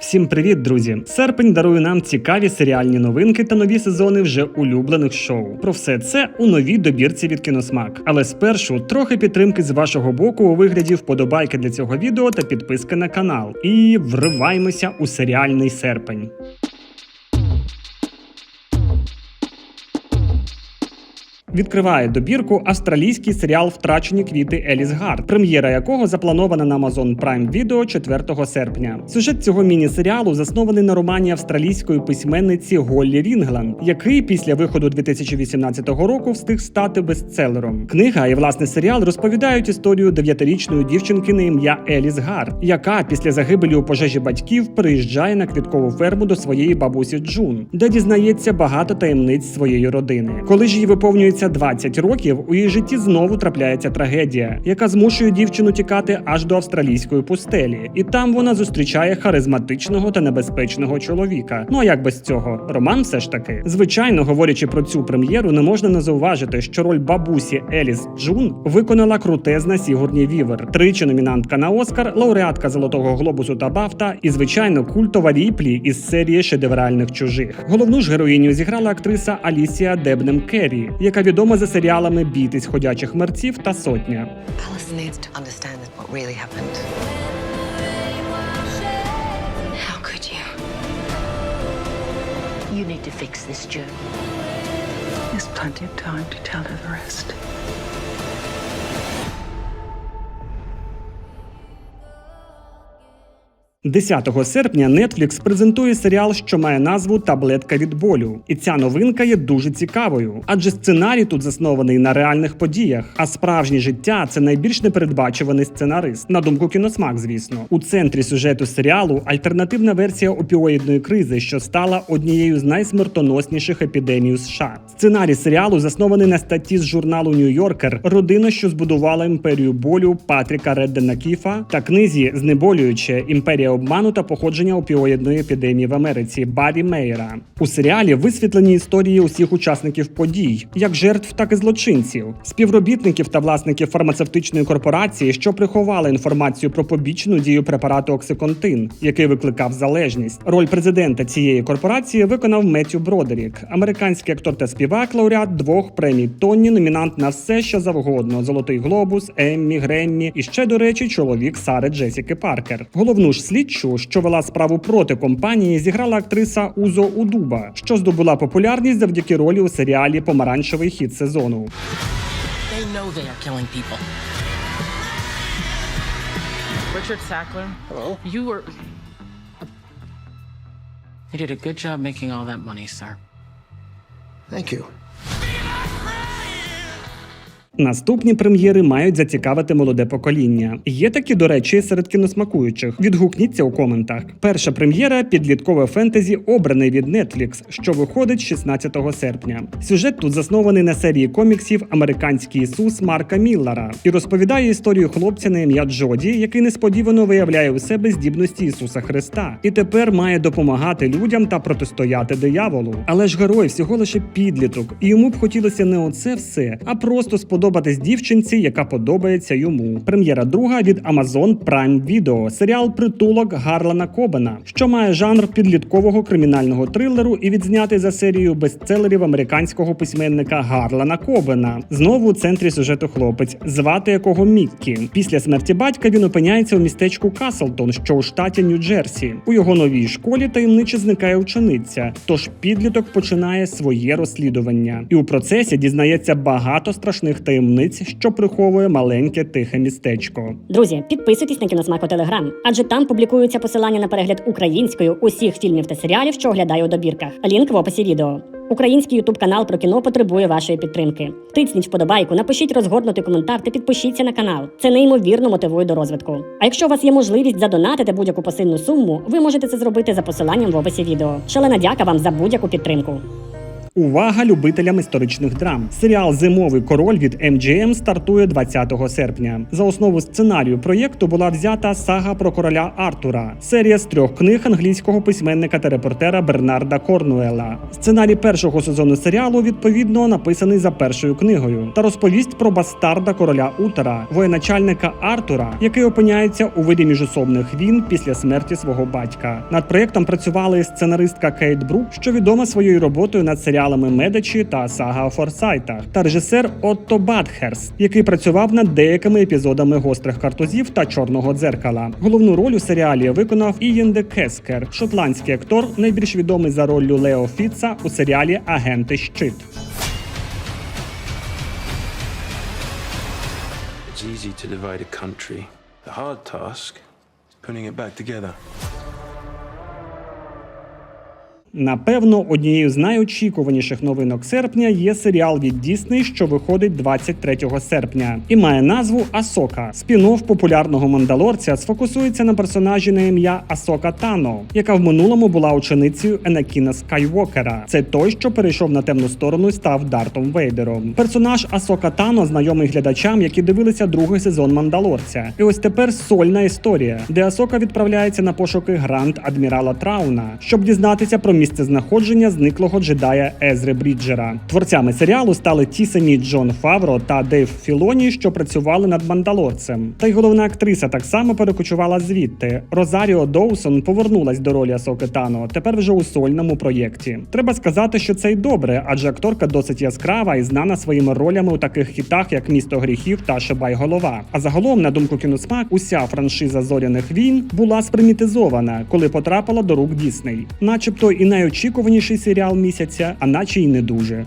Всім привіт, друзі! Серпень дарує нам цікаві серіальні новинки та нові сезони вже улюблених шоу. Про все це у новій добірці від кіносмак. Але спершу трохи підтримки з вашого боку у вигляді вподобайки для цього відео та підписки на канал. І вриваємося у серіальний серпень. Відкриває добірку австралійський серіал Втрачені квіти Еліс Гард, прем'єра якого запланована на Amazon Prime Video 4 серпня. Сюжет цього міні-серіалу заснований на романі австралійської письменниці Голлі Рінгланд, який після виходу 2018 року встиг стати бестселером. Книга і власне серіал розповідають історію дев'ятирічної дівчинки на ім'я Еліс Гард, яка після загибелі у пожежі батьків приїжджає на квіткову ферму до своєї бабусі Джун, де дізнається багато таємниць своєї родини. Коли ж їй виповнюється 20 років, у її житті знову трапляється трагедія, яка змушує дівчину тікати аж до австралійської пустелі, і там вона зустрічає харизматичного та небезпечного чоловіка. Ну а як без цього? Роман все ж таки. Звичайно, говорячи про цю прем'єру, не можна не зауважити, що роль бабусі Еліс Джун виконала крутезна Сігурні Вівер, тричі номінантка на Оскар, лауреатка Золотого глобусу та Бафта, і звичайно культова ріплі із серії шедевральних чужих. Головну ж героїню зіграла актриса Алісія Дебнем Керрі, яка відома за серіалами Бійтесь ходячих мерців та сотня. You need to fix this, Joe. There's plenty of time to tell her the rest. – 10 серпня Netflix презентує серіал, що має назву Таблетка від болю. І ця новинка є дуже цікавою, адже сценарій тут заснований на реальних подіях. А справжнє життя це найбільш непередбачуваний сценарист. На думку кіносмак, звісно, у центрі сюжету серіалу альтернативна версія опіоїдної кризи, що стала однією з найсмертоносніших епідемій у США. Сценарій серіалу заснований на статті з журналу Нью-Йоркер Родина, що збудувала імперію болю Патріка Реддена Кіфа та книзі Знеболююче імперія обману та походження опіоїдної епідемії в Америці Баррі Мейера. У серіалі висвітлені історії усіх учасників подій, як жертв, так і злочинців, співробітників та власників фармацевтичної корпорації, що приховали інформацію про побічну дію препарату Оксиконтин, який викликав залежність. Роль президента цієї корпорації виконав Меттю Бродерік, американський актор та співак, лауреат двох премій Тонні, номінант на все, що завгодно: Золотий глобус, Еммі, Греммі і ще, до речі, чоловік Сари Джесіки Паркер. Головну ж слідчу, що вела справу проти компанії, зіграла актриса Узо Удуба, що здобула популярність завдяки ролі у серіалі Помаранчевий хід сезону. They know they are killing people. Richard Sackler. Hello. You were. You did a good job making all that money, sir. Thank you. Наступні прем'єри мають зацікавити молоде покоління. Є такі, до речі, серед кіносмакуючих. Відгукніться у коментах. Перша прем'єра підліткове фентезі, обраний від Netflix, що виходить 16 серпня. Сюжет тут заснований на серії коміксів Американський Ісус Марка Міллера і розповідає історію хлопця на ім'я Джоді, який несподівано виявляє у себе здібності Ісуса Христа, і тепер має допомагати людям та протистояти дияволу. Але ж герой всього лише підліток, і йому б хотілося не оце все, а просто сподобатись дівчинці, яка подобається йому. Прем'єра друга від Amazon Prime Video, серіал Притулок Гарлана Кобена, що має жанр підліткового кримінального трилеру і відзнятий за серією бестселерів американського письменника Гарлана Кобена. Знову у центрі сюжету хлопець, звати якого Міккі. Після смерті батька він опиняється у містечку Каслтон, що у штаті Нью-Джерсі. У його новій школі таємниче зникає учениця. Тож підліток починає своє розслідування, і у процесі дізнається багато страшних таємниць, що приховує маленьке тихе містечко. Друзі, підписуйтесь на кіносмак у Телеграм, адже там публікуються посилання на перегляд українською усіх фільмів та серіалів, що оглядаю у добірках. Лінк в описі відео. Український ютуб канал про кіно потребує вашої підтримки. Тисніть вподобайку, напишіть розгорнутий коментар та підпишіться на канал. Це неймовірно мотивує до розвитку. А якщо у вас є можливість задонатити будь-яку посильну суму, ви можете це зробити за посиланням в описі відео. Шалена дяка вам за будь-яку підтримку. Увага любителям історичних драм. Серіал Зимовий король від MGM стартує 20 серпня. За основу сценарію проєкту була взята сага про короля Артура, серія з трьох книг англійського письменника та репортера Бернарда Корнуела. Сценарій першого сезону серіалу відповідно написаний за першою книгою та розповість про бастарда короля Утера, воєначальника Артура, який опиняється у виді міжособних війн після смерті свого батька. Над проєктом працювали сценаристка Кейт Брук, що відома своєю роботою над серіалами Медичі та Сага о Форсайтах, та режисер Отто Батхерс, який працював над деякими епізодами гострих картузів та чорного дзеркала. Головну роль у серіалі виконав Ієн де Кескер, шотландський актор, найбільш відомий за роллю Лео Фіца у серіалі Агенти Щит. It's easy to divide a country. The hard task is putting it back together. Напевно, однією з найочікуваніших новинок серпня є серіал від Дісней, що виходить 23 серпня, і має назву Асока. Спін-офф популярного мандалорця сфокусується на персонажі на ім'я Асока Тано, яка в минулому була ученицею Енакіна Скайвокера. Це той, що перейшов на темну сторону і став Дартом Вейдером. Персонаж Асока Тано знайомий глядачам, які дивилися другий сезон мандалорця. І ось тепер сольна історія, де Асока відправляється на пошуки гранд адмірала Трауна, щоб дізнатися про місце знаходження зниклого джедая Езри Бріджера. Творцями серіалу стали ті самі Джон Фавро та Дейв Філоні, що працювали над мандалорцем. Та й головна актриса так само перекочувала звідти. Розаріо Доусон повернулась до ролі Асоки тепер вже у сольному проєкті. Треба сказати, що це й добре, адже акторка досить яскрава і знана своїми ролями у таких хітах, як Місто гріхів та Шибай голова. А загалом, на думку кіносмак, уся франшиза зоряних війн була спримітизована, коли потрапила до рук Дісней, начебто і найочікуваніший серіал місяця, а наче й не дуже.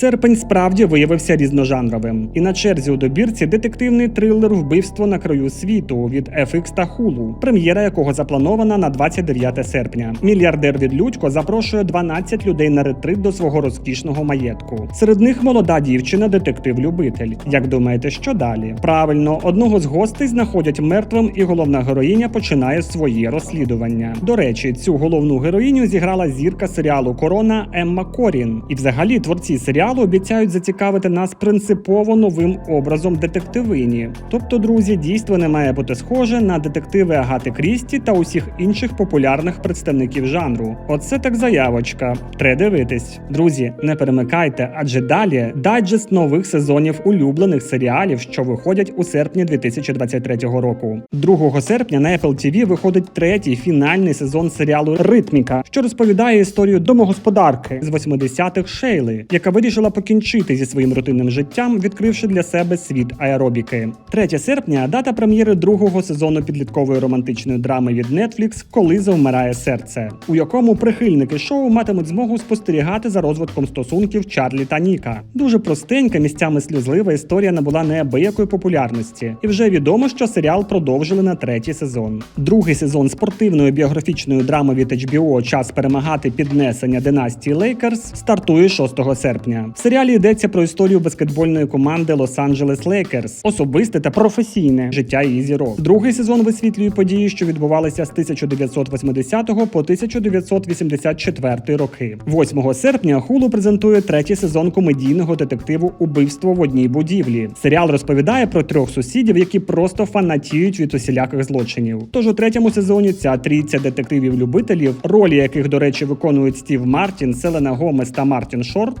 Серпень справді виявився різножанровим, і на черзі у добірці детективний трилер Вбивство на краю світу від FX та Hulu, прем'єра якого запланована на 29 серпня. Мільярдер від Людько запрошує 12 людей на ретрит до свого розкішного маєтку. Серед них молода дівчина, детектив-любитель. Як думаєте, що далі? Правильно, одного з гостей знаходять мертвим, і головна героїня починає своє розслідування. До речі, цю головну героїню зіграла зірка серіалу Корона Емма Корін. І взагалі творці серіалу обіцяють зацікавити нас принципово новим образом детективині. Тобто, друзі, дійство не має бути схоже на детективи Агати Крісті та усіх інших популярних представників жанру. Оце так заявочка. Треба дивитись. Друзі, не перемикайте, адже далі дайджест нових сезонів улюблених серіалів, що виходять у серпні 2023 року. 2 серпня на Apple TV виходить третій фінальний сезон серіалу Ритміка, що розповідає історію домогосподарки з 80-х Шейли, яка вирішила покінчити зі своїм рутинним життям, відкривши для себе світ аеробіки. 3 серпня дата прем'єри другого сезону підліткової романтичної драми від Netflix Коли завмирає серце, у якому прихильники шоу матимуть змогу спостерігати за розвитком стосунків Чарлі та Ніка. Дуже простенька, місцями сльозлива історія набула неабиякої популярності, і вже відомо, що серіал продовжили на третій сезон. Другий сезон спортивної біографічної драми від HBO Час перемагати піднесення династії Лейкерс стартує 6 серпня. В серіалі йдеться про історію баскетбольної команди Лос-Анджелес Лейкерс, особисте та професійне життя її зірок. Другий сезон висвітлює події, що відбувалися з 1980 по 1984 роки. 8 серпня Hulu презентує третій сезон комедійного детективу Убивство в одній будівлі. Серіал розповідає про трьох сусідів, які просто фанатіють від усіляких злочинів. Тож у третьому сезоні ця трійця детективів-любителів, ролі яких, до речі, виконують Стів Мартін, Селена Гомес та Мартін Шорт,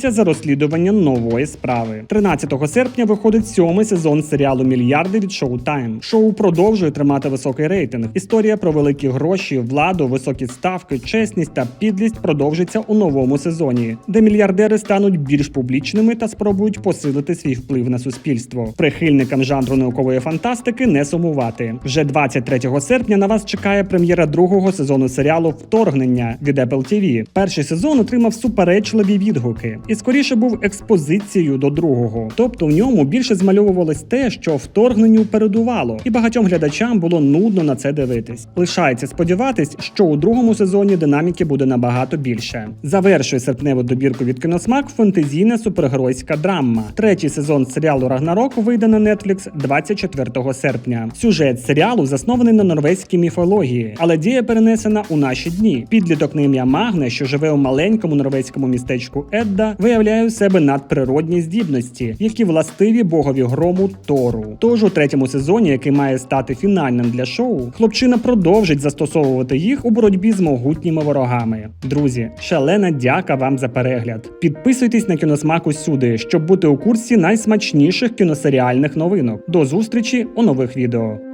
візьмуться за розслідування нової справи. 13 серпня виходить сьомий сезон серіалу Мільярди від Showtime. Шоу продовжує тримати високий рейтинг. Історія про великі гроші, владу, високі ставки, чесність та підлість продовжиться у новому сезоні, де мільярдери стануть більш публічними та спробують посилити свій вплив на суспільство. Прихильникам жанру наукової фантастики не сумувати. Вже 23 серпня на вас чекає прем'єра другого сезону серіалу Вторгнення від Apple TV. Перший сезон отримав суперечливі відгуки. І скоріше був експозицією до другого. Тобто в ньому більше змальовувалось те, що вторгненню передувало, і багатьом глядачам було нудно на це дивитись. Лишається сподіватись, що у другому сезоні динаміки буде набагато більше. Завершує серпневу добірку від кіносмак фентезійна супергеройська драма. Третій сезон серіалу Рагнарок вийде на Netflix 24 серпня. Сюжет серіалу заснований на норвезькій міфології, але дія перенесена у наші дні. Підліток на ім'я Магне, що живе у маленькому норвезькому містечку Едда, виявляє у себе надприродні здібності, які властиві богові грому Тору. Тож у третьому сезоні, який має стати фінальним для шоу, хлопчина продовжить застосовувати їх у боротьбі з могутніми ворогами. Друзі, шалена дяка вам за перегляд. Підписуйтесь на кіносмак усюди, щоб бути у курсі найсмачніших кіносеріальних новинок. До зустрічі у нових відео.